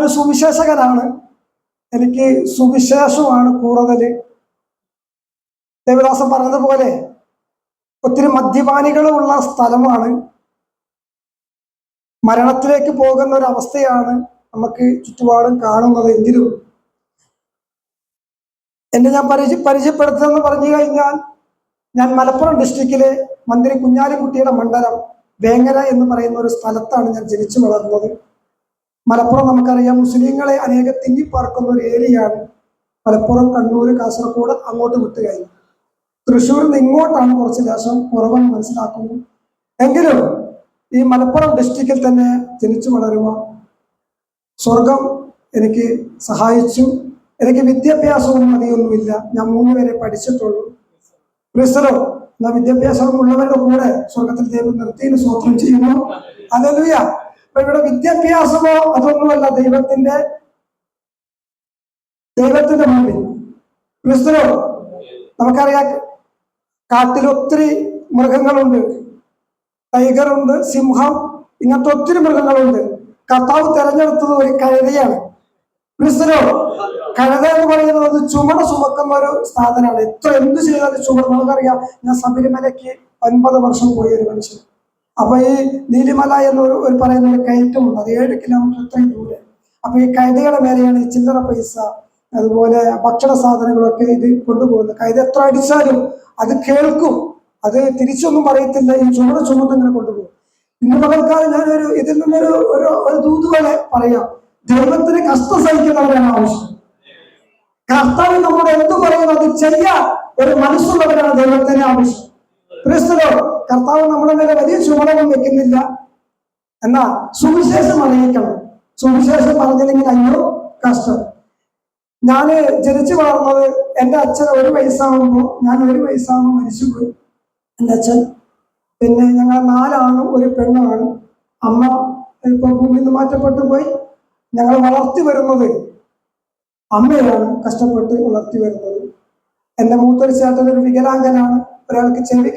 ഞാനൊരു സുവിശേഷകനാണ്. എനിക്ക് സുവിശേഷമാണ് കൂടുതൽ ദേവദാസൻ പറഞ്ഞതുപോലെ ഒത്തിരി മദ്യപാനികളുള്ള സ്ഥലമാണ്. മരണത്തിലേക്ക് പോകുന്ന ഒരു അവസ്ഥയാണ് നമുക്ക് ചുറ്റുപാടും കാണുന്നത് എങ്കിലും. എന്നെ ഞാൻ പരിചയ പരിചയപ്പെടുത്തുമെന്ന് പറഞ്ഞു കഴിഞ്ഞാൽ ഞാൻ മലപ്പുറം ഡിസ്ട്രിക്റ്റിലെ മന്ത്രി കുഞ്ഞാലിക്കുട്ടിയുടെ മണ്ഡലം വേങ്ങര എന്ന് പറയുന്ന ഒരു സ്ഥലത്താണ് ഞാൻ ജനിച്ചു വളർന്നത്. മലപ്പുറം നമുക്കറിയാം മുസ്ലിങ്ങളെ അനേക തിങ്ങിപ്പാർക്കുന്ന ഒരു ഏരിയയാണ്. മലപ്പുറം കണ്ണൂർ കാസർഗോഡ് അങ്ങോട്ട് വിട്ട് കഴിഞ്ഞു. തൃശ്ശൂരിൽ നിന്ന് ഇങ്ങോട്ടാണ് കുറച്ച് ലേശം കുറവെന്ന് മനസ്സിലാക്കുന്നു. എങ്കിലും ഈ മലപ്പുറം ഡിസ്ട്രിക്റ്റിൽ തന്നെ ജനിച്ചു വളരുക സ്വർഗം എനിക്ക് സഹായിച്ചു. എനിക്ക് വിദ്യാഭ്യാസവും മതിയൊന്നുമില്ല. ഞാൻ മൂന്ന് വരെ പഠിച്ചിട്ടുള്ളൂ. ക്രിസ്തലോ എന്നാൽ വിദ്യാഭ്യാസം ഉള്ളവരുടെ കൂടെ സ്വർഗത്തിൽ ദൈവം നിർത്തിയിൽ സ്വോത്രം ചെയ്യുന്നു. അതെലുയ അപ്പൊ ഇവിടെ വിദ്യാഭ്യാസമോ അതൊന്നുമല്ല ദൈവത്തിന്റെ ദൈവത്തിന്റെ മുമ്പിൽ. ക്രിസ്തുനോ നമുക്കറിയാം കാട്ടിൽ ഒത്തിരി മൃഗങ്ങളുണ്ട്. ഉണ്ട് സിംഹം ഇങ്ങനത്തെ ഒത്തിരി മൃഗങ്ങളുണ്ട്. കർത്താവ് തെരഞ്ഞെടുത്തത് ഒരു കഴുതയാണ്. ക്രിസ്തുനോ കഴുത എന്ന് പറയുന്നത് ചുമട ചുമക്കുന്ന ഒരു സാധനമാണ്. എത്ര എന്ത് ചെയ്താലും ചുമട്. നമുക്കറിയാം ഞാൻ ശബരിമലയ്ക്ക് ഒൻപത് വർഷം പോയ ഒരു മനുഷ്യൻ. അപ്പൊ ഈ നീലിമല എന്നൊരു ഒരു പറയുന്ന ഒരു കയറ്റമുണ്ട്. അത് ഏഴ് കിലോമീറ്റർ ഇത്രയും ദൂരെ. അപ്പൊ ഈ കൈതയുടെ മേലെയാണ് ഈ ചില്ലറ പൈസ അതുപോലെ ഭക്ഷണ സാധനങ്ങളൊക്കെ ഇത് കൊണ്ടുപോകുന്നത്. കൈത എത്ര അടിച്ചാലും അത് കേൾക്കും. അത് തിരിച്ചൊന്നും പറയത്തില്ല. ഈ ചുമട് ചുമന്ന് ഇങ്ങനെ കൊണ്ടുപോകും. ഇന്ന് പകൽക്കാലം ഞാനൊരു ഇതിൽ നിന്നൊരു ഒരു ഒരു ദൂത് പോലെ പറയാം. ദൈവത്തിന് കഷ്ടം സഹിക്കുന്നവരാണ് ആവശ്യം. കർത്താവ് നമ്മുടെ എന്ത് പറയുന്നു അത് ചെയ്യാൻ ഒരു മനസ്സുള്ളവരാണ് ദൈവത്തിന് ആവശ്യം. കർത്താവ് നമ്മുടെ മേലെ വലിയ ചുമടൊന്നും വെക്കുന്നില്ല എന്നാ സുവിശേഷം അറിയിക്കണം. സുവിശേഷം പറഞ്ഞില്ലെങ്കിൽ അയ്യോ കഷ്ടം. ഞാൻ ജനിച്ചു വളർന്നത് എന്റെ അച്ഛൻ ഒരു വയസ്സാകുമ്പോൾ ഞാൻ ഒരു വയസ്സാകുമ്പോൾ മരിച്ചുപോയി. എന്റെ അച്ഛൻ. പിന്നെ ഞങ്ങൾ നാലാണും ഒരു പെണ്ണാണ്. അമ്മ ഇപ്പൊ ഭൂമിയിൽ നിന്ന് മാറ്റപ്പെട്ടു പോയി. ഞങ്ങൾ വളർത്തി വരുന്നത് അമ്മയാണ് കഷ്ടപ്പെട്ട് വളർത്തി വരുന്നത്. എന്റെ മൂത്തൊരു ചേട്ടൻ ഒരു വികലാംഗനാണ്. ഒരാൾക്ക് ചെവി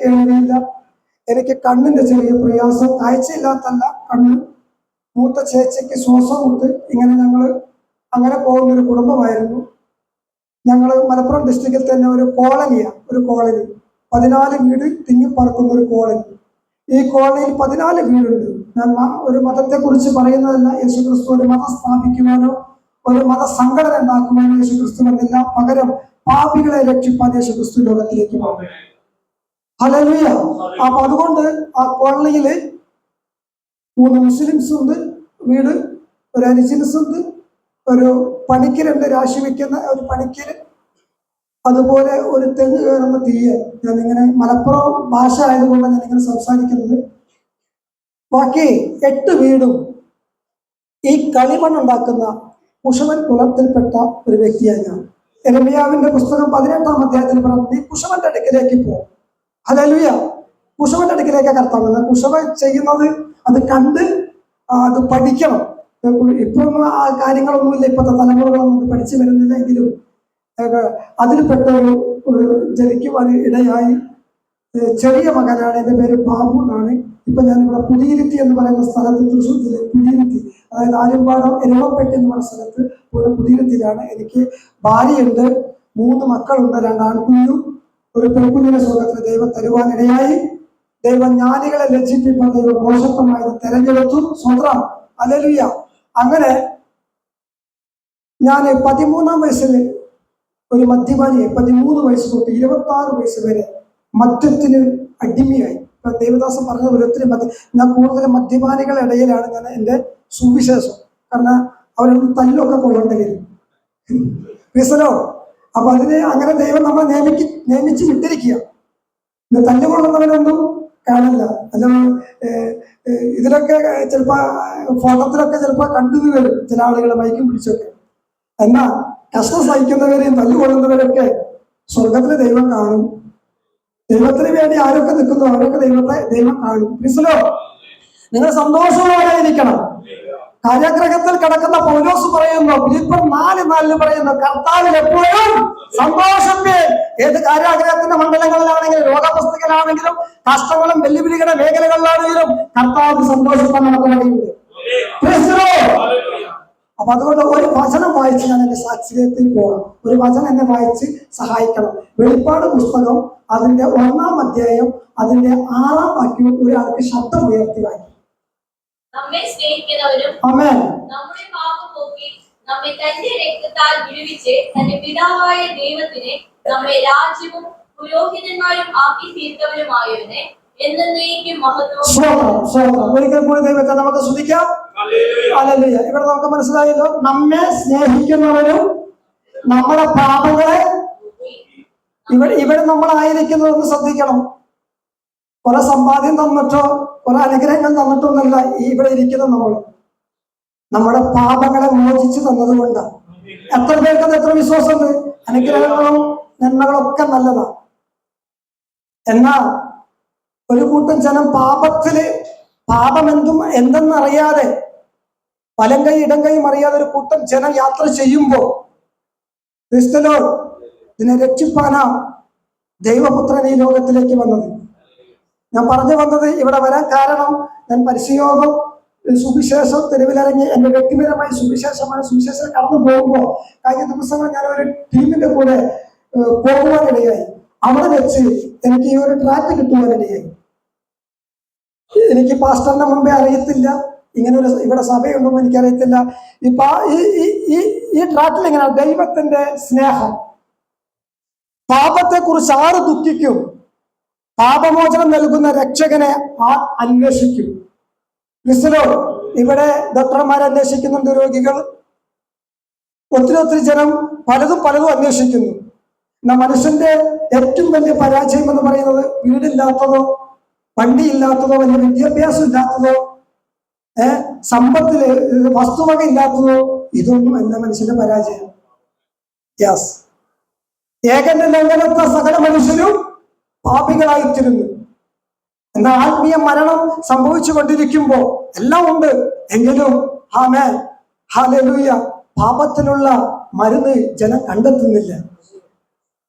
എനിക്ക് കണ്ണിന്റെ ചെറിയ പ്രയാസം. കാഴ്ചയില്ലാത്തല്ല കണ്ണ് മൂത്ത ചേച്ചിക്ക് ശ്വാസമുണ്ട്. ഇങ്ങനെ ഞങ്ങൾ അങ്ങനെ പോകുന്ന ഒരു കുടുംബമായിരുന്നു. ഞങ്ങൾ മലപ്പുറം ഡിസ്ട്രിക്റ്റിൽ തന്നെ ഒരു കോളനിയാണ് ഒരു കോളനി. പതിനാല് വീട് തിങ്ങിപ്പറക്കുന്ന ഒരു കോളനി. ഈ കോളനിയിൽ പതിനാല് വീടുണ്ട്. ഞാൻ ഒരു മതത്തെക്കുറിച്ച് പറയുന്നതല്ല യേശു ക്രിസ്തു ഒരു മതം സ്ഥാപിക്കുവാനോ ഒരു മത സംഘടന ഉണ്ടാക്കുവാനോ യേശു ക്രിസ്തു വന്നില്ല. പകരം പാപികളെ രക്ഷിപ്പാൻ യേശു ക്രിസ്തു ലോകത്തിലേക്ക് പോകും അപ്പൊ അതുകൊണ്ട് ആ കോളനിയിൽ മൂന്ന് മുസ്ലിംസ് ഉണ്ട് വീട് ഒരു അരിജിൻസ് ഉണ്ട് ഒരു പണിക്കരുണ്ട് രാശി വെക്കുന്ന ഒരു പണിക്കര് അതുപോലെ ഒരു തെങ്ങ് കയറുന്ന തീയ. ഞാൻ ഇങ്ങനെ മലപ്പുറം ഭാഷ ആയതുകൊണ്ട് ഞാൻ ഇങ്ങനെ സംസാരിക്കുന്നത്. ബാക്കി എട്ട് വീടും ഈ കളിമണ്ണുണ്ടാക്കുന്ന കുഷവൻ കുലത്തിൽപ്പെട്ട ഒരു വ്യക്തിയാണ് ഞാൻ. എരമിയാവിന്റെ പുസ്തകം പതിനെട്ടാം അധ്യായത്തിൽ പറഞ്ഞു നീ കുഷവന്റെ അടുക്കിലേക്ക് പോകും ഹലലുയ കുഷവന്റെ അടുക്കിലേക്ക് കർത്താവ് എന്നാൽ ചെയ്യുന്നത് അത് കണ്ട് അത് പഠിക്കണം. ഇപ്പൊന്നും ആ കാര്യങ്ങളൊന്നുമില്ല ഇപ്പോഴത്തെ തലമുറകളൊന്നും പഠിച്ചു വരുന്നില്ല എങ്കിലും അതിൽപ്പെട്ട ഒരു ജനിക്കുവാൻ ഇടയായി. ചെറിയ മകനാണ് എന്റെ പേര് ബാബു എന്നാണ്. ഇപ്പൊ ഞാൻ ഇവിടെ പുതിയിരുത്തി എന്ന് പറയുന്ന സ്ഥലത്ത് തൃശ്ശൂർ ജില്ലയിൽ പുതിയിരുത്തി അതായത് ആര്യമ്പാടം എരുവപ്പെട്ടി എന്ന് പറയുന്ന സ്ഥലത്ത് ഇവിടെ പുതിയിരുത്തിയിലാണ് എനിക്ക് ഭാര്യയുണ്ട് മൂന്ന് മക്കളുണ്ട് രണ്ടാൺകുഞ്ഞും ഒരു പെൺകുഞ്ഞിനെ സ്വർഗത്തിന് ദൈവം തരുവാൻ ഇടയായി ദൈവം ജ്ഞാനികളെ ലജ്ജിപ്പിക്കാൻ ദൈവം മോശത്വമായത് തെരഞ്ഞെടുത്തു. സ്വന്തം അലലുയ അങ്ങനെ ഞാൻ പതിമൂന്നാം വയസ്സിൽ ഒരു മദ്യപാനിയെ പതിമൂന്ന് വയസ്സ് തൊട്ട് ഇരുപത്തി ആറ് വയസ്സ് വരെ മദ്യത്തിന് അടിമയായി. ഇപ്പൊ ദേവദാസൻ പറഞ്ഞ പോലെ ഒത്തിരി മദ്യ ഞാൻ കൂടുതൽ മദ്യപാനികളുടെ ഇടയിലാണ് ഞാൻ എന്റെ സുവിശേഷം. കാരണം അവരൊന്ന് തല്ലൊക്കെ കൊള്ളേണ്ടി വരും വിസലോ? അപ്പൊ അതിന് അങ്ങനെ ദൈവം നമ്മളെ നിയമിക്ക് നിയമിച്ച് വിട്ടിരിക്കുക. ഇത് തല്ലുകൊള്ളുന്നവരൊന്നും കാണില്ല അല്ല ഇതിലൊക്കെ ചിലപ്പോ ഫോട്ടത്തിലൊക്കെ ചിലപ്പോ കണ്ടു വരും ചില ആളുകൾ മയക്കും പിടിച്ചൊക്കെ. എന്നാ കഷ്ടം സഹിക്കുന്നവരെയും തല്ലുകൊള്ളുന്നവരൊക്കെ സ്വർഗത്തിലെ ദൈവം കാണും. ദൈവത്തിന് വേണ്ടി ആരൊക്കെ നിൽക്കുന്നു? അവരൊക്കെ ദൈവത്തെ ദൈവം കാണും. മനസ്സിലോ നിങ്ങൾ ഇരിക്കണം. കാര്യഗ്രഹത്തിൽ കിടക്കുന്ന പൗലോസ് പറയുന്നു ഫിലിപ്പർ നാല് നാല് പറയുന്നു കർത്താവിൽ എപ്പോഴും സന്തോഷത്തെ ഏത് കാര്യാഗ്രഹത്തിന്റെ മണ്ഡലങ്ങളിലാണെങ്കിലും രോഗപുസ്തകത്തിലാണെങ്കിലും കഷ്ടങ്ങളും വെല്ലുവിളികളുടെ മേഖലകളിലാണെങ്കിലും കർത്താവ് സന്തോഷത്തെ കഴിയുന്നത് അപ്പൊ അതുകൊണ്ട് ഒരു വചനം വായിച്ച് ഞാൻ എന്റെ സാക്ഷ്യത്തിൽ പോകണം ഒരു വചനം എന്നെ വായിച്ച് സഹായിക്കണം. വെളിപ്പാട് പുസ്തകം അതിന്റെ ഒന്നാം അധ്യായം അതിന്റെ ആറാം വാക്യവും ഒരാൾക്ക് ശബ്ദം ഉയർത്തി വായിക്കും. അമേൻ നമ്മെ തന്റെ രക്തത്താൽ വിടുവിച്ച് തന്റെ പിതാവായ ദൈവത്തിന് നമ്മെ രാജ്യവും പുരോഹിതന്മാരും ആക്കി തീർത്തവരുമായവനെ എന്നേക്കും മഹത്വം. ഒരിക്കൽ കൂടി ദൈവത്തെ നമുക്ക് ശ്രദ്ധിക്കാം ഇവിടെ നമുക്ക് മനസ്സിലായല്ലോ നമ്മെ സ്നേഹിക്കുന്നവരും നമ്മുടെ പാപങ്ങളെ ഇവിടെ ഇവിടെ നമ്മളായിരിക്കുന്നതെന്ന് ശ്രദ്ധിക്കണം. കുറെ സമ്പാദ്യം തന്നിട്ടോ കുറെ അനുഗ്രഹങ്ങൾ തന്നിട്ടൊന്നല്ല ഈ ഇവിടെ ഇരിക്കുന്ന നമ്മൾ. നമ്മുടെ പാപങ്ങളെ മോചിച്ചു തന്നത് കൊണ്ടാണ് എത്ര പേർക്ക് എത്ര വിശ്വാസമുണ്ട്? അനുഗ്രഹങ്ങളും നന്മകളൊക്കെ നല്ലതാ. എന്നാ ഒരു കൂട്ടം ജനം പാപത്തിൽ പാപം എന്തും എന്തെന്നറിയാതെ വലം കൈ ഇടം കൈയും അറിയാതെ ഒരു കൂട്ടം ജനം യാത്ര ചെയ്യുമ്പോ ക്രിസ്തലോ ഇതിനെ രക്ഷിപ്പാനാ ദൈവപുത്രൻ ഈ ലോകത്തിലേക്ക് വന്നത്. ഞാൻ പറഞ്ഞു വന്നത് ഇവിടെ വരാൻ കാരണം ഞാൻ പരിശയോഗം സുവിശേഷം തെരുവിലിറങ്ങി എന്റെ വ്യക്തിപരമായ സുവിശേഷമാണ്. സുവിശേഷം കടന്നു പോകുമ്പോൾ കഴിഞ്ഞ ദിവസങ്ങൾ ഞാൻ ഒരു ടീമിന്റെ കൂടെ പോകുവാനിടയായി. അവിടെ വെച്ച് എനിക്ക് ഈ ഒരു ട്രാക്ക് കിട്ടുവാനിടയായി. എനിക്ക് പാസ്റ്ററിന്റെ മുമ്പേ അറിയത്തില്ല. ഇങ്ങനെ ഒരു ഇവിടെ സഭയുണ്ടെന്ന് എനിക്കറിയത്തില്ല. ഇപ്പൊ ഈ ഈ- ഈ ട്രാക്കിൽ ഇങ്ങനെ ദൈവത്തിന്റെ സ്നേഹം. പാപത്തെ കുറിച്ച് ആറ് ദുഃഖിക്കും? പാപമോചനം നൽകുന്ന രക്ഷകനെ ആ അന്വേഷിക്കും. ക്രിസ്തലോ ഇവിടെ ഡോക്ടർമാരെ അന്വേഷിക്കുന്നുണ്ട് രോഗികൾ. ഒത്തിരി ഒത്തിരി ജനം പലതും പലതും അന്വേഷിക്കുന്നു. എന്നാ മനുഷ്യന്റെ ഏറ്റവും വലിയ പരാജയം എന്ന് പറയുന്നത് വീടില്ലാത്തതോ വണ്ടിയില്ലാത്തതോ വലിയ വിദ്യാഭ്യാസം ഇല്ലാത്തതോ ഏഹ് സമ്പത്തിൽ വസ്തുവക ഇല്ലാത്തതോ? ഇതൊന്നും അല്ല മനുഷ്യന്റെ പരാജയം. യാസ് ഏകന്റെ ലംഘനത്തെ സകല മനുഷ്യരും പാപികളായിത്തീരുന്നു. എന്നാൽ ആത്മീയ മരണം സംഭവിച്ചു കൊണ്ടിരിക്കുമ്പോ എല്ലാം ഉണ്ട്. എങ്കിലും ഹാമേ ഹലൂയ പാപത്തിനുള്ള മരുന്ന് ജനം കണ്ടെത്തുന്നില്ല.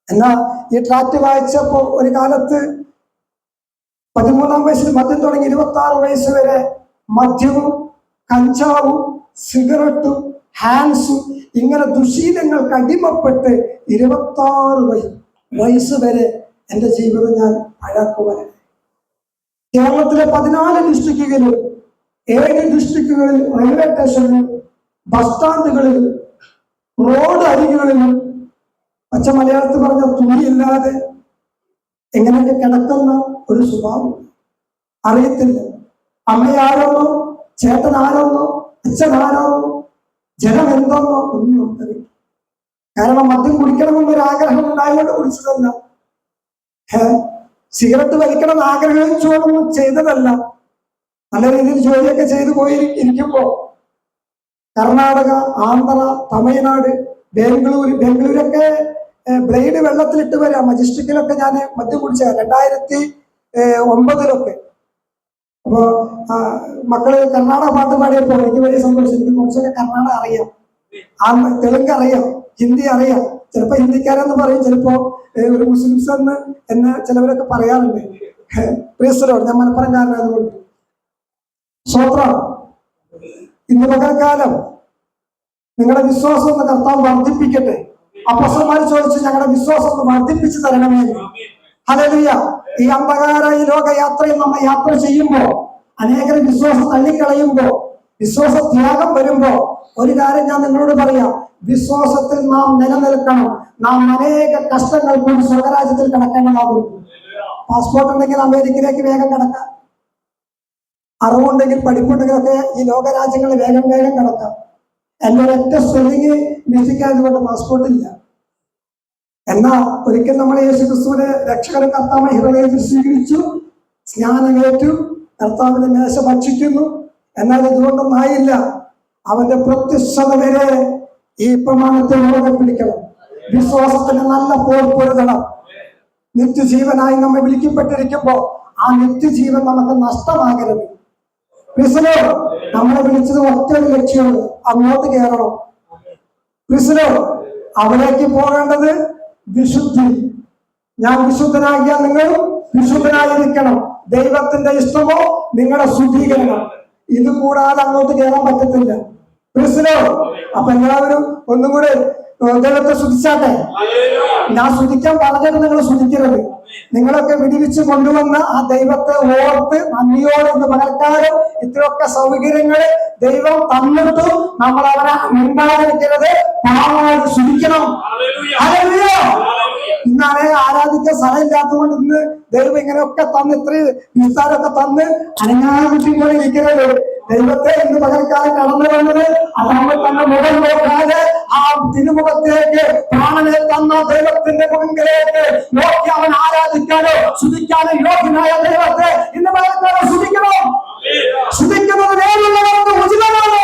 എന്നാ ഈ ട്രാറ്റ് വായിച്ചപ്പോ ഒരു കാലത്ത് പതിമൂന്നാം വയസ്സിൽ മദ്യം തുടങ്ങി ഇരുപത്തി ആറ് വയസ്സ് വരെ മദ്യവും കഞ്ചാവും സിഗരറ്റും ഹാൻസും ഇങ്ങനെ ദുശീലങ്ങൾക്ക് അടിമപ്പെട്ട് ഇരുപത്തി ആറ് വയ വയസ്സ് വരെ എന്റെ ജീവിതം ഞാൻ പഴക്കുവാനാണ് കേരളത്തിലെ പതിനാല് ഡിസ്ട്രിക്റ്റുകളിൽ ഏഴ് ഡിസ്ട്രിക്റ്റുകളിൽ റെയിൽവേ സ്റ്റേഷനിൽ ബസ് സ്റ്റാൻഡുകളിൽ റോഡ് അരികുകളിലും പച്ച മലയാളത്തിൽ പറഞ്ഞ തുണിയില്ലാതെ എങ്ങനെയൊക്കെ കിടക്കുന്ന ഒരു സ്വഭാവം അറിയത്തില്ല. അമ്മയാരോന്നോ ചേട്ടനാരോന്നോ അച്ഛനാരോന്നോ ജനം എന്തെന്നോ ഒന്നും കാരണം മദ്യം കുടിക്കണമെന്നൊരു ആഗ്രഹം ഉണ്ടായതുകൊണ്ട് കുടിച്ചതല്ല. സിഗരറ്റ് വലിക്കണം ആഗ്രഹിച്ചുകൊണ്ടൊന്നും ചെയ്തതല്ല. നല്ല രീതിയിൽ ജോലിയൊക്കെ ചെയ്തു പോയി ഇരിക്കുമ്പോ കർണാടക ആന്ധ്ര തമിഴ്നാട് ബാംഗ്ലൂർ ബാംഗ്ലൂരൊക്കെ ബ്ലേഡ് വെള്ളത്തിലിട്ട് വരാം. മജിസ്ട്രിക്കിലൊക്കെ ഞാൻ മദ്യം കുടിച്ച രണ്ടായിരത്തി ഒമ്പതിലൊക്കെ. അപ്പോ മക്കൾ കർണാടക പാട്ട് പാടിയപ്പോൾ എനിക്ക് വലിയ സന്തോഷം. എനിക്ക് കുറച്ചൊക്കെ കർണാടക അറിയാം. ആ തെലുങ്ക് അറിയാം. ഹിന്ദി അറിയാം. ചിലപ്പോ ഹിന്ദിക്കാരെന്ന് പറയും ചിലപ്പോ ഒരു മുസ്ലിംസ് എന്ന് എന്ന് ചിലവരൊക്കെ പറയാറുണ്ട്. പ്രിയസ്ഥലോട് ഞാൻ മലപ്പുറംകാരനായതുകൊണ്ട് സ്വത്രം ഇന്ന് പകൽക്കാലം നിങ്ങളുടെ വിശ്വാസം ഒന്ന് കർത്താവ് വർദ്ധിപ്പിക്കട്ടെ. അപ്പസന്മാർ ചോദിച്ചു ഞങ്ങളുടെ വിശ്വാസം ഒന്ന് വർദ്ധിപ്പിച്ചു തരണമേ. ഹലലിയ ഈ അന്ധകാര ഈ ലോകയാത്രയിൽ നമ്മൾ യാത്ര ചെയ്യുമ്പോ അനേകർ വിശ്വാസം തള്ളിക്കളയുമ്പോ വിശ്വാസ ത്യാഗം വരുമ്പോ ഒരു കാര്യം ഞാൻ നിങ്ങളോട് പറയാം. വിശ്വാസത്തിൽ നാം നിലനിൽക്കണം. നാം അനേക കഷ്ടങ്ങൾ കൂടി സ്വർഗരാജ്യത്തിൽ കിടക്കേണ്ടതാകും. പാസ്പോർട്ട് ഉണ്ടെങ്കിൽ അമേരിക്കയിലേക്ക് വേഗം കിടക്കാം. അറിവുണ്ടെങ്കിൽ പഠിപ്പുണ്ടെങ്കിലൊക്കെ ഈ ലോകരാജ്യങ്ങളിൽ വേഗം വേഗം കിടക്കാം. എന്റെ ഒരൊറ്റ സ്പെല്ലിങ് മിസ്സിക്കായതുകൊണ്ട് പാസ്പോർട്ട് ഇല്ല. എന്നാൽ ഒരിക്കൽ നമ്മൾ യേശു ക്രിസ്തുവിനെ രക്ഷകരെ കർത്താവ് ഹൃദയത്തിൽ സ്വീകരിച്ചു സ്നാനമേറ്റു കർത്താവിന്റെ മേശ ഭക്ഷിക്കുന്നു. എന്നാൽ ഇതുകൊണ്ടൊന്നും ആയില്ല. അവന്റെ പ്രത്യക്ഷത വരെ ഈ പ്രമാണത്തെ മുറുകെ പിടിക്കണം. വിശ്വാസത്തിന് നല്ല പോർ പൊരുതണം. നിത്യജീവനായി നമ്മെ വിളിക്കപ്പെട്ടിരിക്കുമ്പോ ആ നിത്യജീവൻ നമുക്ക് നഷ്ടമാകരുത്. പ്രിസലോ നമ്മളെ വിളിച്ചത് ഒറ്റ ലക്ഷ്യമാണ്. അങ്ങോട്ട് കയറണം. പ്രിസലോ അവിടേക്ക് പോകേണ്ടത് വിശുദ്ധി. ഞാൻ വിശുദ്ധനാകിയാൽ നിങ്ങളും വിശുദ്ധനായിരിക്കണം. ദൈവത്തിന്റെ ഇഷ്ടമോ? നിങ്ങളുടെ ശുദ്ധീകരണം. ഇത് കൂടാതെ അങ്ങോട്ട് കയറാൻ പറ്റത്തില്ല. മനസ്സിലോ അപ്പൊ എല്ലാവരും ഒന്നും കൂടെ ദൈവത്തെ ശുദ്ധിച്ചാട്ടെ? ഞാൻ ശുദ്ധിക്കാൻ പറഞ്ഞത് നിങ്ങൾ സ്തുതിക്കരുത് നിങ്ങളൊക്കെ വിടിവിച്ച് കൊണ്ടുവന്ന ആ ദൈവത്തെ ഓർത്ത് നന്ദിയോട് ഒന്ന് പകർക്കാനും ഇത്രയൊക്കെ സൗകര്യങ്ങൾ ദൈവം തന്നിട്ടും നമ്മൾ അവനെ മിണ്ടാതിരിക്കരുത്. പാവമായിട്ട് ശുദ്ധിക്കണം ഹല്ലേലൂയ. ഇന്നാണ് ആരാധിക്കാൻ സ്ഥലമില്ലാത്തതുകൊണ്ട് ഇന്ന് ദൈവം ഇങ്ങനെയൊക്കെ തന്ന് ഇത്രയും വിസ്താരമൊക്കെ തന്ന് അനങ്ങാൻ പോലെ ഇരിക്കുന്നത് ദൈവത്തെ ഇന്ന് പകൽക്കാലം കടന്നു വന്നത് അതാവുമ്പോൾ തന്നെ മുഖം നോക്കാതെ ആ തിരുമുഖത്തേക്ക് പ്രാണനെ തന്ന ദൈവത്തിന്റെ മുഖങ്കിലേക്ക് നോക്കി അവൻ ആരാധിക്കാനോ ശുദ്ധിക്കാനോ യോഗ്യനായ ദൈവത്തെ ഇന്ന് പകൽക്കാലം ശുദ്ധിക്കണം ശുദ്ധിക്കുന്നത് നേരിടുന്നവർക്ക് ഉചിതമാണ്.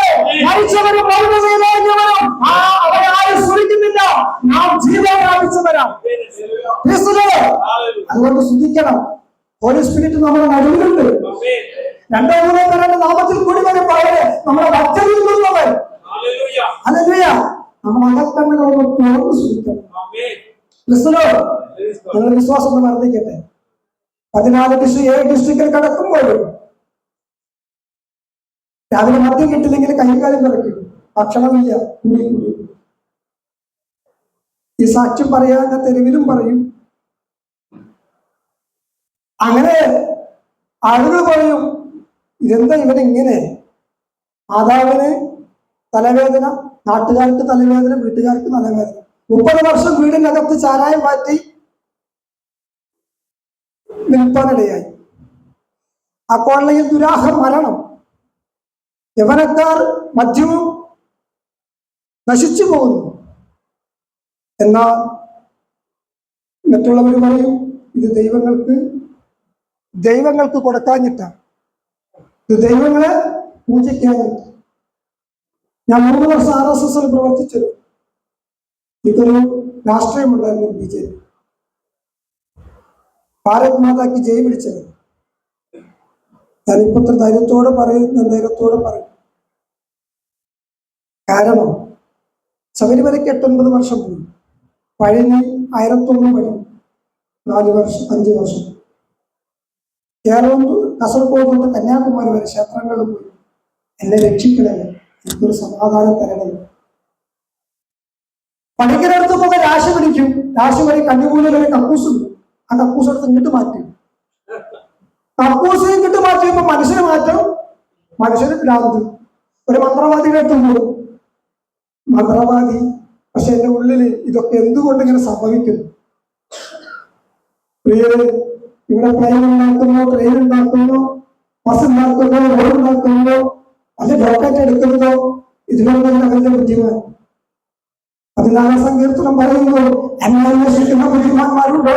മരിച്ചവരും മൗനതയിലേക്കും ആ അവരെ ആരും സ്തുതിക്കുന്നില്ല. നാം ജീവൻ പ്രാപിച്ചവരാണ് അതുകൊണ്ട് ശുദ്ധിക്കണം ഹോളി സ്പിരിറ്റ് നമ്മുടെ നടുവിലുണ്ട്. രണ്ടോ മൂന്നോ പേരുടെ നാമത്തിൽ കൂടി വരെ അവർ നമ്മളെ ഭക്തരിൽ നിന്നവൻ അല്ലല്ല നമ്മുടെ അകക്കണ്ണുകളൊന്ന് തുറന്ന് സ്തുതിക്കണം ക്രിസ്തുവോ നിങ്ങൾ വിശ്വാസം വർദ്ധിക്കട്ടെ. പതിനാല് ഡിസ്ട്രിക്ട് ഏഴ് ഡിസ്ട്രിക്റ്റിൽ കടക്കുമ്പോഴും രാവിലെ മദ്യം കിട്ടില്ലെങ്കിൽ കൈകാര്യം കുറയ്ക്കും ഭക്ഷണമില്ല കുടി കുടി ഈ സാക്ഷ്യം പറയാൻ തെരുവിലും പറയും. അങ്ങനെ ആളുകൾ പറയും ഇതെന്താ ഇവൻ ഇങ്ങനെ? മാതാവിന് തലവേദന നാട്ടുകാർക്ക് തലവേദന വീട്ടുകാർക്ക് തലവേദന. മുപ്പത് വർഷം വീടിനകത്ത് ചാരായം മാറ്റി വിൽപ്പാനിടയായി ആ കോളനിയിൽ ദുരാഹ മരണം. യവനക്കാർ മദ്യവും നശിച്ചു പോകുന്നു. എന്നാൽ മറ്റുള്ളവർ പറയും ഇത് ദൈവങ്ങൾക്ക് ദൈവങ്ങൾക്ക് കൊടുക്കാഞ്ഞിട്ടാണ്. ദൈവങ്ങളെ പൂജിക്കാനും ഞാൻ മൂന്ന് വർഷം ആർ എസ് എസിൽ പ്രവർത്തിച്ചത്. ഇതൊരു രാഷ്ട്രീയമുണ്ടായിരുന്നു ബി ജെ പി. ഭാരത് മാതാക്ക് ജയ് വിളിച്ചത്. ഞാനിപ്പോ ധൈര്യത്തോടെ പറയുന്ന ധൈര്യത്തോടെ പറയും. കാരണം ശബരിമലയ്ക്ക് എട്ടൊൻപത് വർഷം പോയി പഴനി ആയിരത്തൊന്ന് പഴി നാല് വർഷം അഞ്ച് വർഷം. കേരളം കാസർഗോഡ് തൊട്ട് കന്യാകുമാരി വരെ ക്ഷേത്രങ്ങളിൽ പോയി എന്നെ രക്ഷിക്കണമേ. എനിക്കൊരു സമാധാനം തരണമേ. പണിക്കരടുത്ത് പോകുന്ന രാശി പിടിക്കും. രാശി വഴി കണ്ണുകൂടിയിൽ ഒരു കക്കൂസും ആ കക്കൂസ് എടുത്ത് ഇങ്ങോട്ട് മാറ്റും. കക്കൂസ് ഇങ്ങോട്ട് മാറ്റിയപ്പോ മനുഷ്യന് മാറ്റം. മനുഷ്യന് ഭ്രാന്ത്. ഒരു മന്ത്രവാദിയുടെ അടുത്ത് പോകും മന്ത്രവാദി പക്ഷെ എന്റെ ഉള്ളിൽ ഇതൊക്കെ എന്തുകൊണ്ട് ഇങ്ങനെ സംഭവിക്കുന്നു? പ്രിയരെ ഇവിടെ പ്ലെയിൻ ഉണ്ടാക്കുന്നു ട്രെയിൻ ഉണ്ടാക്കുന്നു ബസ് ഉണ്ടാക്കുന്നു റോഡ് ഉണ്ടാക്കുന്നു അത് റോക്കറ്റ് എടുക്കുന്നതോ ഇതിലൊന്നും അവരുടെ ബുദ്ധിമാൻ. പതിനാലാം സങ്കീർത്തനം പറയുന്നു എന്നെ അന്വേഷിക്കുന്ന ബുദ്ധിമാന്മാരുണ്ടോ?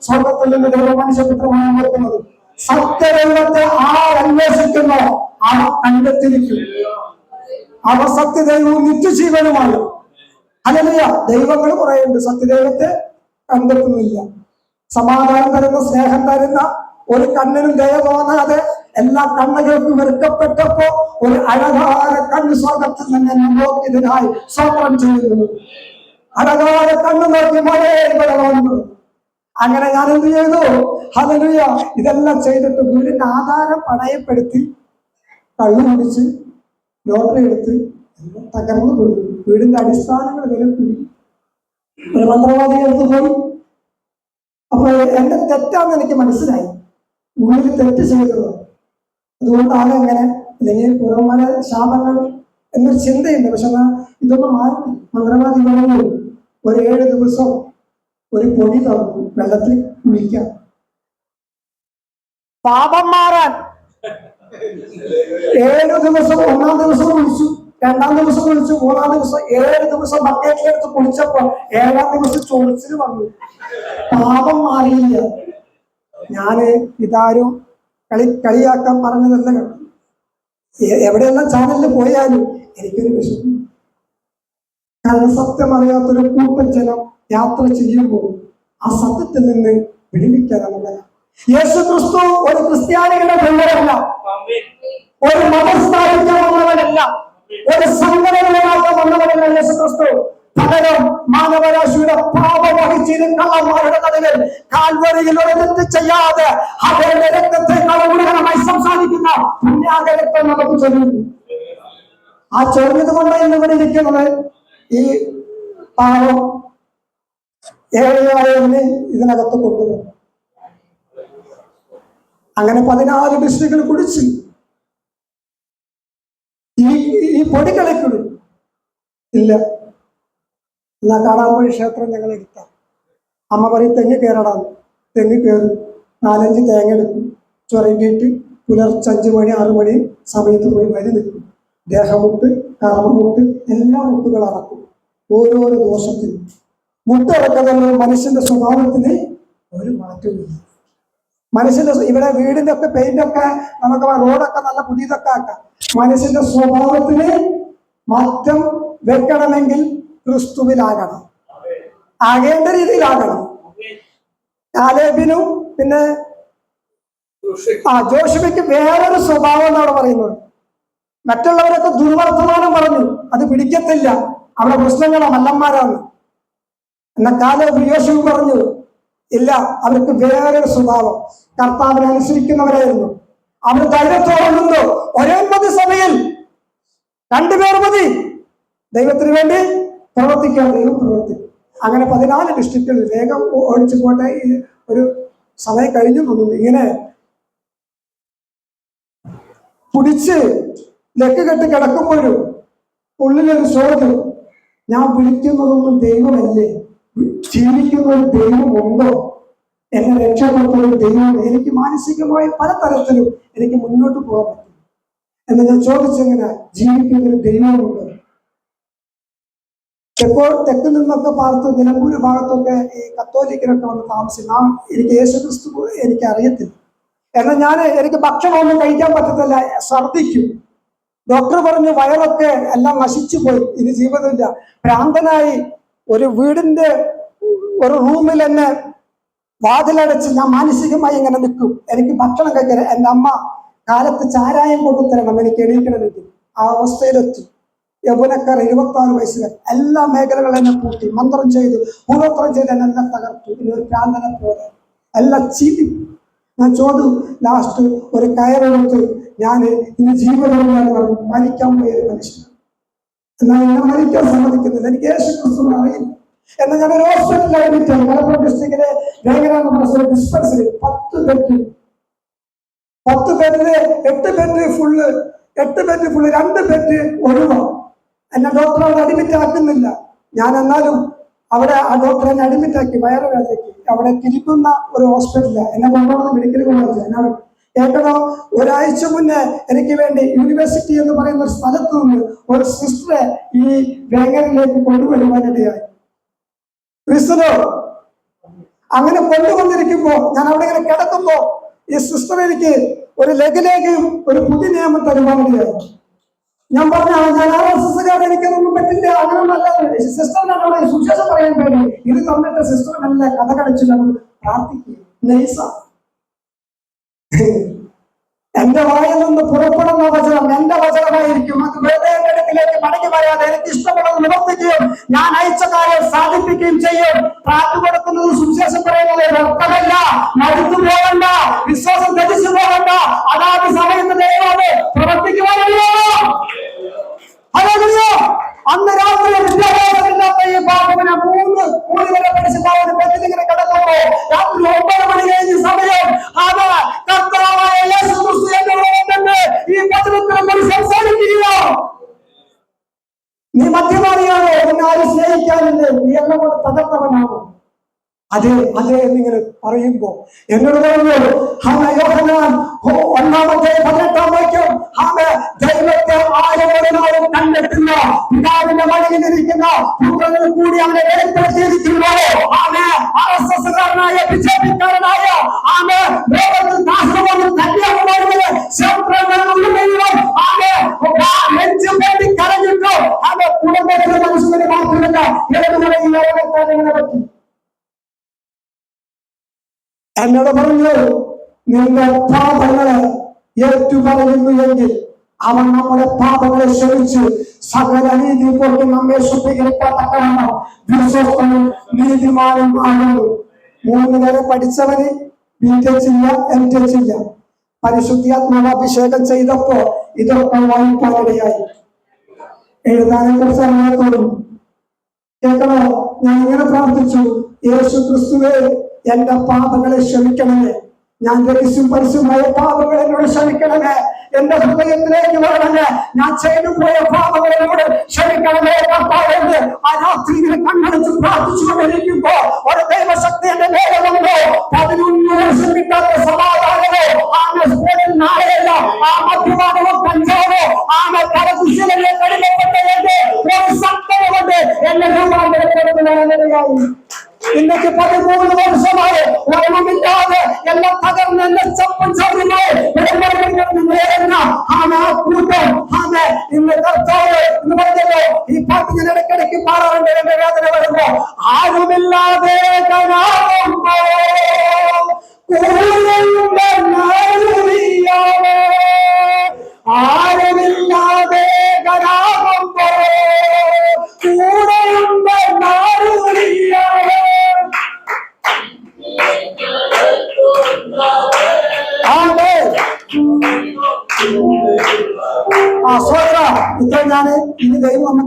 സ്വർഗത്തിൽ നിന്ന് ദൈവം മനുഷ്യപുത്രമാണ് നോക്കുന്നത് സത്യദൈവത്തെ ആർ അന്വേഷിക്കുന്നോ? അവ കണ്ടെത്തിരിക്കും അവ സത്യദൈവവും നിത്യജീവനുമാണ്. അതല്ല ദൈവങ്ങൾ കുറേയുണ്ട്. സത്യദൈവത്തെ കണ്ടെത്തുന്നില്ല. സമാധാനം തരുന്ന സ്നേഹം തരുന്ന ഒരു കണ്ണിനും ദയ തോന്നാതെ എല്ലാ കണ്ണുകൾക്കും വെറുക്കപ്പെട്ടപ്പോ ഒരു അഴകാര കണ്ണ് സ്വർഗത്തിൽ നിന്ന് നോക്കിയതിനായി സ്വപ്നം ചെയ്യുന്നു. അഴകാര കണ്ണ് നോക്കി മഴയെ അങ്ങനെ ഞാൻ എന്ത് ചെയ്തു? ഹല്ലേലൂയ. ഇതെല്ലാം ചെയ്തിട്ട് വീടിന്റെ ആധാരം പണയപ്പെടുത്തി കള്ളു കുടിച്ച് ലോട്ടറി എടുത്ത് തകർന്നു വീടിന്റെ അടിസ്ഥാനങ്ങൾ വില കൂടി. ഒരു മന്ത്രവാദി എടുത്തു പോയി. അപ്പൊ എന്റെ തെറ്റാന്ന് എനിക്ക് മനസ്സിലായി. ഉള്ളിൽ തെറ്റ് ചെയ്തത്. അതുകൊണ്ടാണ് അങ്ങനെ അല്ലെങ്കിൽ പുറമല ശാപങ്ങൾ എന്നൊരു ചിന്തയുണ്ട്. പക്ഷെ എന്നാ ഇതൊന്നും മാറ്റി മന്ത്രവാദി പറഞ്ഞു ഒരു ഏഴ് ദിവസം ഒരു പൊടി തന്നു വെള്ളത്തിൽ കുളിക്കാം. പാപം മാറാൻ ഏഴ് ദിവസം ഒന്നാം ദിവസം കുളിച്ചു. രണ്ടാം ദിവസം കുളിച്ചു മൂന്നാം ദിവസം ഏഴ് ദിവസം ബക്കറ്റിലെടുത്ത് കുളിച്ചപ്പോ ഏഴാം ദിവസം ചൊളിച്ചിൽ വന്നു. പാപം മാറിയില്ല. ഞാൻ ഇതാരും കളി കളിയാക്കാൻ പറഞ്ഞതല്ല എവിടെയെല്ലാം ചാനലിൽ പോയാലും എനിക്കൊരു വിഷമം. കാരണം സത്യം അറിയാത്തൊരു കൂട്ടം ജനം യാത്ര ചെയ്യുമ്പോൾ ആ സത്യത്തിൽ നിന്ന് വിടുവിക്കാൻ നമുക്ക് യേശു ക്രിസ്തു ഒരു ക്രിസ്ത്യാനികളുടെ ദൈവമല്ല ഒരു മതം സ്ഥാപിക്കാൻ വന്നവനല്ല ഒരു സംഘടനയാക്കാൻ വന്നവനല്ല യേശു ക്രിസ്തു പകരം മാനവരാശിയുടെ പാപം വഹിച്ചിരും കള്ളന്മാരുടെ കഥകൾ കാൽവരിയിൽ ഒരു തെറ്റ് ചെയ്യാതെ അവരുടെ രക്തത്തെ കളമുടകമായി സംസാരിക്കുന്ന പുണ്യാകരക്തം നമുക്ക് ചൊല്ലുന്നു. ആ ചൊറിഞ്ഞത് കൊണ്ട് ഇന്ന് ഇവിടെ ഇരിക്കുന്നത് ഈ പാവം ഏഴായതിനെ ഇതിനകത്ത് കൊണ്ടുവന്നു. അങ്ങനെ പതിനാല് ഡിസ്ട്രിക്റ്റിൽ കുടിച്ച് ഈ ഈ പൊടി കളിക്കുള്ളൂ ഇല്ല. എന്നാ കാണാമ്പഴി ക്ഷേത്രം ഞങ്ങൾ എടുത്താം. അമ്മ പറയും തെങ്ങ് കയറടാം. തെങ്ങ് കയറും. നാലഞ്ച് തേങ്ങ എടുക്കും. ചുരണ്ടിയിട്ട് പുലർച്ചെ അഞ്ച് മണി ആറ് മണി സമയത്ത് പോയി വരി നിൽക്കും. ദേഹമുട്ട് കർമ്മമുട്ട് എല്ലാ മുട്ടുകൾ അറക്കും ഓരോരോ ദോഷത്തിനും. മുട്ടിറക്കുന്ന മനുഷ്യന്റെ സ്വഭാവത്തിന് ഒരു മാറ്റമില്ല മനുഷ്യന്റെ ഇവിടെ വീടിന്റെ ഒക്കെ പെയിന്റ് ഒക്കെ നമുക്ക് റോഡൊക്കെ നല്ല പുതിയതൊക്കെ ആക്കാം. മനുഷ്യന്റെ സ്വഭാവത്തിന് മാറ്റം വെക്കണമെങ്കിൽ ക്രിസ്തുവിലാകണം. ആകേണ്ട രീതിയിലാകണം. ആലേബിനും പിന്നെ ആ ജോഷിമയ്ക്ക് വേറൊരു സ്വഭാവം എന്നാണ് പറയുന്നത്. മറ്റുള്ളവരൊക്കെ ദുർവർത്തമാനം പറഞ്ഞു. അത് പിടിക്കത്തില്ല. അവിടെ പ്രശ്നങ്ങളാ മല്ലന്മാരാണ്. എന്ന കാലം യോശുവ് പറഞ്ഞു ഇല്ല അവർക്ക് വേറൊരു സ്വഭാവം. കർത്താവിനെ അനുസരിക്കുന്നവരായിരുന്നു. അവർ ധൈര്യത്തോടുണ്ടോ ഒരേ മതി സഭയിൽ. രണ്ടുപേർ മതി. ദൈവത്തിന് വേണ്ടി പ്രവർത്തിക്കാൻ ദൈവം പ്രവർത്തിക്കും. അങ്ങനെ പതിനാല് ഡിസ്ട്രിക്റ്റുകൾ വേഗം ഓടിച്ചു പോട്ടെ ഈ ഒരു സമയം കഴിഞ്ഞു തോന്നുന്നു. ഇങ്ങനെ കുടിച്ച് ലക്ക് കെട്ട് കിടക്കുമ്പോഴും ഉള്ളിലൊരു ചോദ്യം ഞാൻ വിളിക്കുന്നതൊന്നും ദൈവമല്ലേ? ജീവിക്കുന്ന ഒരു ദൈവമുണ്ടോ? എന്നെ രക്ഷപ്പെടുത്തുന്ന ഒരു ദൈവം എനിക്ക് മാനസികമായി പല തരത്തിലും എനിക്ക് മുന്നോട്ട് പോകാൻ പറ്റും. എന്ന് ഞാൻ ചോദിച്ചെങ്ങനെ ജീവിക്കുന്ന ഒരു ദൈവമുണ്ടോ? തെക്കോ തെക്ക് നിന്നൊക്കെ പാർത്ത് നിലമ്പൂര് ഭാഗത്തൊക്കെ ഈ കത്തോലിക്കരൊക്കെ വന്ന് താമസിക്കും എനിക്ക് യേശുക്രിസ്തു എനിക്ക് അറിയത്തില്ല. എന്നാൽ ഞാൻ എനിക്ക് ഭക്ഷണമൊന്നും കഴിക്കാൻ പറ്റത്തില്ല. ഛർദിക്കും ഡോക്ടർ പറഞ്ഞു വയറൊക്കെ എല്ലാം നശിച്ചു പോയി. ഇനി ജീവിതമില്ല. ഭ്രാന്തനായി ഒരു വീടിന്റെ ഒരു റൂമിൽ എന്നെ വാതിലടച്ച് ഞാൻ മാനസികമായി ഇങ്ങനെ നിൽക്കും. എനിക്ക് ഭക്ഷണം കഴിക്കാൻ എന്റെ അമ്മ കാലത്ത് ചാരായം കൊണ്ടുതരണം എനിക്ക് എണീക്കണമെങ്കിൽ. ആ അവസ്ഥയിലെത്തി. യൗവനക്കാർ ഇരുപത്തി ആറ് വയസ്സിൽ എല്ലാ മേഖലകളും എന്നെ പൂട്ടി. മന്ത്രം ചെയ്തു ഭൂമത്രം ചെയ്ത് എന്നെ എല്ലാം തകർത്തു. ഇനി ഒരു പ്രാന്തനെ പോലെ. എല്ലാം ചീതി ഞാൻ ചോദു ലാസ്റ്റ് ഒരു കയറെടുത്ത് ഞാൻ ഇനി ജീവിതം മരിക്കാൻ പോയ മനുഷ്യൻ. എന്നാൽ ഞാൻ മരിക്കാൻ സമ്മതിക്കുന്നില്ല. എനിക്ക് യേശു ക്രിസ്തു അറിയില്ല. എന്നാൽ ഞാൻ ഒരു ആയി മലപ്പുറം ഡിസ്പെൻസറി. പത്ത് ബെഡ്. പത്ത് ബെഡിൽ എട്ട് ബെഡ് ഫുള്ള്. എട്ട് ബെഡ് ഫുള്ള്. രണ്ട് ബെഡ് ഒഴിവാണ് എന്നെ ഡോക്ടർ അവിടെ അഡ്മിറ്റ് ആക്കുന്നില്ല. ഞാൻ എന്നാലും അവിടെ ആ എന്നെ അഡ്മിറ്റ് ആക്കി വയറുവേദനയ്ക്ക്. അവിടെ തിരിക്കുന്ന ഒരു ഹോസ്പിറ്റലില്ല എന്നെ കൊണ്ടുപോകുന്ന മെഡിക്കൽ കോളേജ് എന്നോട് കേൾക്കണോ ഒരാഴ്ച മുന്നേ എനിക്ക് വേണ്ടി യൂണിവേഴ്സിറ്റി എന്ന് പറയുന്ന ഒരു സ്ഥലത്ത് നിന്ന് ഒരു സിസ്റ്ററെ ഈ വേങ്ങനിലേക്ക് കൊണ്ടുവരുവാനിടയായി ക്രിസ്തുനോ അങ്ങനെ കൊണ്ടുവന്നിരിക്കുമ്പോ ഞാൻ അവിടെ ഇങ്ങനെ കിടക്കുമ്പോ ഈ സിസ്റ്റർ എനിക്ക് ഒരു ലഘുലേഖയും ഒരു പുതിയ നിയമം തരുവാനിടയായി ഞാൻ പറഞ്ഞു ഞാൻ ആ എസ്സുകാരൻ എനിക്കതൊന്നും പറ്റില്ല അങ്ങനെയൊന്നല്ല സിസ്റ്ററിനോട് സുശേഷം പറയാൻ വേണ്ടി ഇത് തന്നിട്ട് സിസ്റ്റർ നല്ല കഥ കളിച്ചു നമ്മൾ പ്രാർത്ഥിക്കുക നൈസ എന്റെ വായിൽ നിന്ന് പുറപ്പെടുന്ന വചനം എന്റെ വചനമായിരിക്കും. അത് വേറെ എന്റെ മടങ്ങി വരാതെ എനിക്ക് ഇഷ്ടമുള്ളത് നിവർത്തിക്കുകയും ഞാൻ അയച്ച കാര്യം സാധിപ്പിക്കുകയും ചെയ്യും. പ്രാർത്ഥന കൊടുക്കുന്നത് സുവിശേഷം പറയുന്നത് വ്യക്തമല്ല മരുത്തു പോകണ്ട. വിശ്വാസം ധരിച്ചു പോകണ്ട. അതാത് സമയത്ത് ദൈവമാണ് പ്രവർത്തിക്കുവാനല്ലോ ഹല്ലേലൂയ. അന്ന് രാത്രി വിദ്യാഭ്യാസമില്ലാത്ത മൂന്ന് മൂന്ന് വരെ പഠിച്ച് പാവന് ബെഡിലിങ്ങനെ കിടക്കുമ്പോ രാത്രി ഒമ്പത് മണി കഴിഞ്ഞ സമയം. അത് കർത്താവായ എന്നോടൊപ്പം ഈ പത്രത്തിൽ നമ്മൾ നീ നിന്നെ ആരും സ്നേഹിക്കാനില്ലേ? നീ എല്ലാം കൊണ്ട് തകർത്തവനാണോ? അതെ അതെ എന്നിങ്ങനെ പറയുമ്പോ എന്നോട് പറഞ്ഞു ഒന്നാമത്തെ പതിനെട്ടാം വാക്യം ആമേ ദൈവത്തെ ആരും കണ്ടിട്ടില്ല പിതാവിന്റെ മടിയിലിരിക്കുന്ന പുത്രങ്ങൾ കൂടി അവനെ വെളിപ്പെടുത്തിയിരിക്കുന്നു ആമേ ആർ എസ് ആമേ ലോകത്തിൽ ദാസവന്ന് കല്യാണമായിരുന്നത് ശത്രുക്കളും ആമേ നെഞ്ചു വേണ്ടി കരഞ്ഞിട്ടോ? ആമേ കുടുംബത്തിലെ മനുഷ്യനെ മാത്രമല്ല ലോകക്കാരനെ പറ്റി എന്നോട് പറഞ്ഞു നിന്റെ പാപങ്ങളെ ഏറ്റുപറയുന്നു എങ്കിൽ അവൻ നമ്മുടെ പാപങ്ങളെ ക്ഷമിച്ച്. സകല നീതി കൊണ്ട് നമ്മെ ശുദ്ധീകരിക്കാത്തക്കവണ്ണം വിശ്വസ്തനും നീതിമാനും ആകുന്നു. മൂന്ന് വരെ പഠിച്ചവന് ബി ചില്ല എം ചില്ല പരിശുദ്ധിയാത്മാവ് അഭിഷേകം ചെയ്തപ്പോ ഇതൊക്കെ വായിക്കാനിടയായി എഴുതാനെ കുറിച്ച് അറിയാത്തോളും കേൾക്കണോ? ഞാൻ ഇങ്ങനെ പ്രാർത്ഥിച്ചു യേശു ക്രിസ്തുവേ എന്റെ പാപങ്ങളെ ക്ഷമിക്കണമേ. ഞാൻ രഹസ്യം പരസ്യമായ പാപങ്ങൾ എന്നോട് ക്ഷമിക്കണമേ. എന്റെ ഹൃദയത്തിലേക്ക് വരണമേ. ഞാൻ ചെയ്തു പോയ പാപങ്ങൾ എന്നോട് ക്ഷമിക്കണമേ. കർത്താവെന്ന് ആ രാത്രിയിൽ കണ്ണടച്ച് പ്രാർത്ഥിച്ചുകൊണ്ടിരിക്കുമ്പോ ഒരു ദൈവശക്തി എന്റെ നേരെ വന്നു. പതിനൊന്ന് വർഷം കിട്ടാത്ത സമാധാനമോ? ആമ സ്ഫോടനം നാളെയല്ല. ആ മദ്യപാനമോ കഞ്ചാവോ? ആമ പല കടിമപ്പെട്ട എന്റെ ഒരു എന്നെ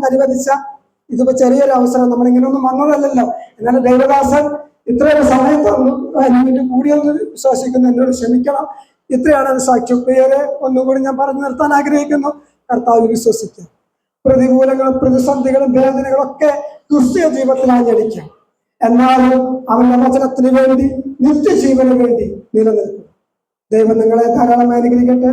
അനുവദിച്ച ഇതിപ്പോ ചെറിയൊരു അവസരം. നമ്മൾ ഇങ്ങനെ ഒന്നും വന്നതല്ലല്ലോ. എന്നാലും ദൈവദാസൻ ഇത്രയൊരു സമയത്തൊന്നും കൂടി കൂടിയൊന്ന് വിശ്വസിക്കുന്നു. എന്നോട് ക്ഷമിക്കണം. ഇത്രയാണ് സാക്ഷ്യം. പ്രിയരെ ഒന്നുകൂടി ഞാൻ പറഞ്ഞു നിർത്താൻ ആഗ്രഹിക്കുന്നു. കർത്താവിൽ വിശ്വസിക്കുക പ്രതികൂലങ്ങളും പ്രതിസന്ധികളും വേദനകളും ഒക്കെ ക്രിസ്തീയ ജീവിതത്തിൽ ആഞ്ഞടിക്കാം എന്നാലും അവന്റെ വചനത്തിന് വേണ്ടി നിത്യജീവന് വേണ്ടി നിലനിൽക്കും. ദൈവം നിങ്ങളെ ധാരാളം അനുഗ്രഹിക്കട്ടെ.